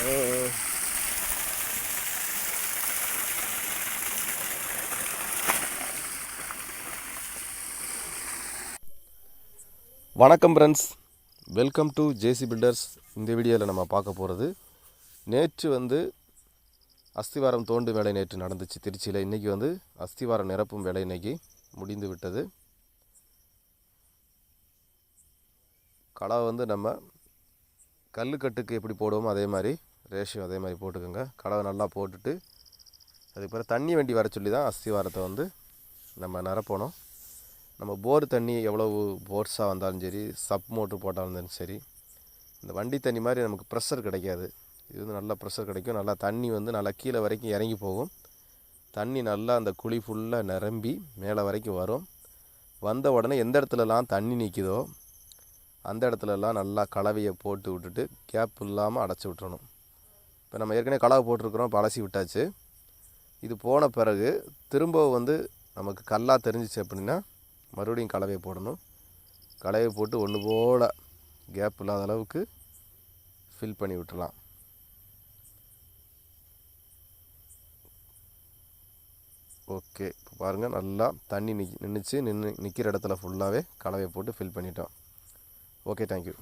Uh, வணக்கம் friends welcome to J C builders இந்த வீடியோவில் நம்ம பார்க்க போகிறது நேற்று வந்து அஸ்திவாரம் தோண்டும் வேலை நேற்று நடந்துச்சு திருச்சியில். இன்றைக்கி வந்து அஸ்திவாரம் நிரப்பும் வேலை இன்னைக்கு முடிந்து விட்டது. களை வந்து நம்ம கல்லுக்கட்டுக்கு எப்படி போடுவோமோ அதே மாதிரி ரேஷியோ அதே மாதிரி போட்டுக்கோங்க. கடவை நல்லா போட்டுட்டு அதுக்கு பிறகு தண்ணி வண்டி வர சொல்லி தான் அஸ்திவாரத்தை வந்து நம்ம நிரப்பணும். நம்ம போர் தண்ணி எவ்வளவு போர்ஸாக வந்தாலும் சரி சப் மோட்ரு போட்டாலும் இருந்தாலும் சரி இந்த வண்டி தண்ணி மாதிரி நமக்கு ப்ரெஷர் கிடைக்காது. இது வந்து நல்லா ப்ரெஷர் கிடைக்கும். நல்லா தண்ணி வந்து நல்லா கீழே வரைக்கும் இறங்கி போகும். தண்ணி நல்லா அந்த குழி ஃபுல்லாக நிரம்பி மேலே வரைக்கும் வரும். வந்த உடனே எந்த இடத்துலலாம் தண்ணி நிற்கிதோ அந்த இடத்துலலாம் நல்லா கலவையை போட்டு விட்டுட்டு கேப் இல்லாமல் அடைச்சி விட்டுறணும். இப்போ நம்ம ஏற்கனவே கலவை போட்டிருக்கிறோம் இப்போ அலசி விட்டாச்சு. இது போன பிறகு திரும்ப வந்து நமக்கு கல்லாக தெரிஞ்சிச்சு அப்படின்னா மறுபடியும் கலவையை போடணும். கலவையை போட்டு ஒன்று போல் கேப் இல்லாத அளவுக்கு ஃபில் பண்ணி விட்டுலாம் ஓகே இப்போ பாருங்கள் நல்லா தண்ணி நிக் நின்றுச்சு நின்று நிற்கிற இடத்துல ஃபுல்லாகவே கலவையை போட்டு ஃபில் பண்ணிட்டோம். Okay thank you